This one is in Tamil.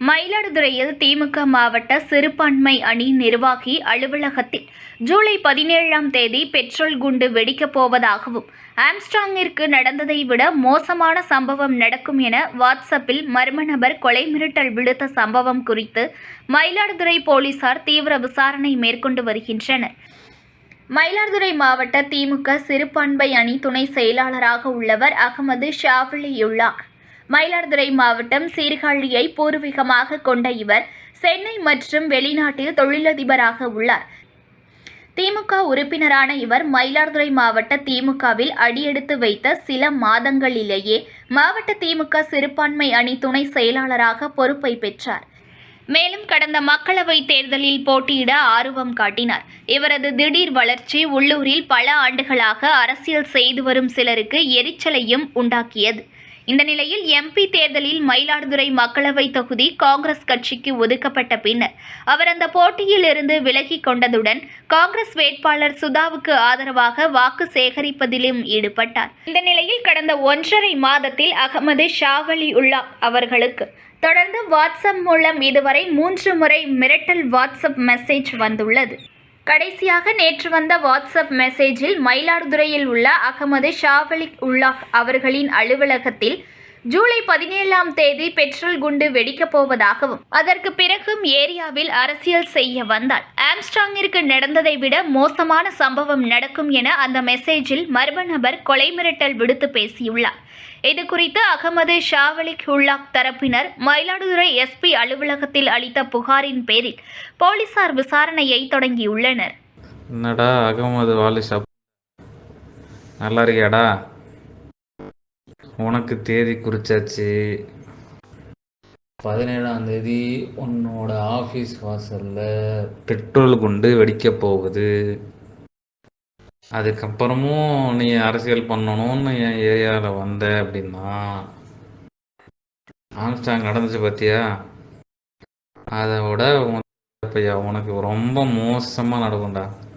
மயிலாடுதுறையில் திமுக மாவட்ட சிறுபான்மை அணி நிர்வாகி அலுவலகத்தில் ஜூலை பதினேழாம் தேதி பெட்ரோல் குண்டு வெடிக்கப் போவதாகவும் ஆம்ஸ்ட்ராங்கிற்கு நடந்ததை விட மோசமான சம்பவம் நடக்கும் என வாட்ஸ்அப்பில் மர்ம நபர் கொலை மிரட்டல் விடுத்த சம்பவம் குறித்து மயிலாடுதுறை போலீசார் தீவிர விசாரணை மேற்கொண்டு வருகின்றனர். மயிலாடுதுறை மாவட்ட திமுக சிறுபான்மை அணி துணை செயலாளராக உள்ளவர் அகமது ஷாவிலியுள்ளார் மயிலாடுதுறை மாவட்டம் சீர்காழியை பூர்வீகமாக கொண்ட இவர் சென்னை மற்றும் வெளிநாட்டில் தொழிலதிபராக உள்ளார். திமுக உறுப்பினரான இவர் மயிலாடுதுறை மாவட்ட திமுகவில் அடியெடுத்து வைத்த சில மாதங்களிலேயே மாவட்ட திமுக சிறுபான்மை அணி துணை செயலாளராக பொறுப்பை பெற்றார். மேலும் கடந்த மக்களவைத் தேர்தலில் போட்டியிட ஆர்வம் காட்டினார். இவரது திடீர் வளர்ச்சி உள்ளூரில் பல ஆண்டுகளாக அரசியல் செய்து வரும் சிலருக்கு எரிச்சலையும் உண்டாக்கியது. இந்த நிலையில் எம்பி தேர்தலில் மயிலாடுதுறை மக்களவை தொகுதி காங்கிரஸ் கட்சிக்கு ஒதுக்கப்பட்ட பின்னர் அவர் அந்த போட்டியில் இருந்து விலகிக் கொண்டதுடன் காங்கிரஸ் வேட்பாளர் சுதாவுக்கு ஆதரவாக வாக்கு சேகரிப்பதிலும் ஈடுபட்டார். இந்த நிலையில் கடந்த ஒன்றரை மாதத்தில் அகமது ஷாவலி உல்லா அவர்களுக்கு தொடர்ந்து வாட்ஸ்அப் மூலம் இதுவரை மூன்று முறை மிரட்டல் வாட்ஸ்அப் மெசேஜ் வந்துள்ளது. கடைசியாக நேற்று வந்த வாட்ஸ்அப் மெசேஜில் மயிலாடுதுறையில் உள்ள அகமது ஷாவலிக் உல்லாஹ் அவர்களின் அலுவலகத்தில் ஜூலை பதினேழாம் தேதி பெட்ரோல் குண்டு வெடிக்கப் போவதாகவும் அதற்கு பிறகும் ஏரியாவில் அரசியல் செய்ய வந்தால் ஆம்ஸ்ட்ராங்கிற்கு நடந்ததை விட மோசமான சம்பவம் நடக்கும் என அந்த மெசேஜில் மர்ம நபர் கொலை மிரட்டல் விடுத்து பேசியுள்ளார். இது குறித்து அகமது ஷாவலிக் ஹுல்லாக் தரப்பினர் மயிலாடுதுறை எஸ்பி அலுவலகத்தில் அளித்த புகாரின் பேரில் போலீசார் விசாரணையை தொடங்கியுள்ளனர். என்னடா அகமது வாலிஷா நல்லா இருக்கியாடா? உனக்கு தேதி குறிச்சாச்சு. பதினேழாம் தேதி உன்னோட ஆஃபீஸ் வாசலில் பெட்ரோல் குண்டு வெடிக்க போகுது. அதுக்கப்புறமும் நீ அரசியல் பண்ணணும்னு என் ஏரியாவில் வந்த அப்படின்னா ஆம்ஸ்டாங் நடந்துச்சு பார்த்தியா அதை விட உன் உனக்கு ரொம்ப மோசமாக நடக்கும்டா.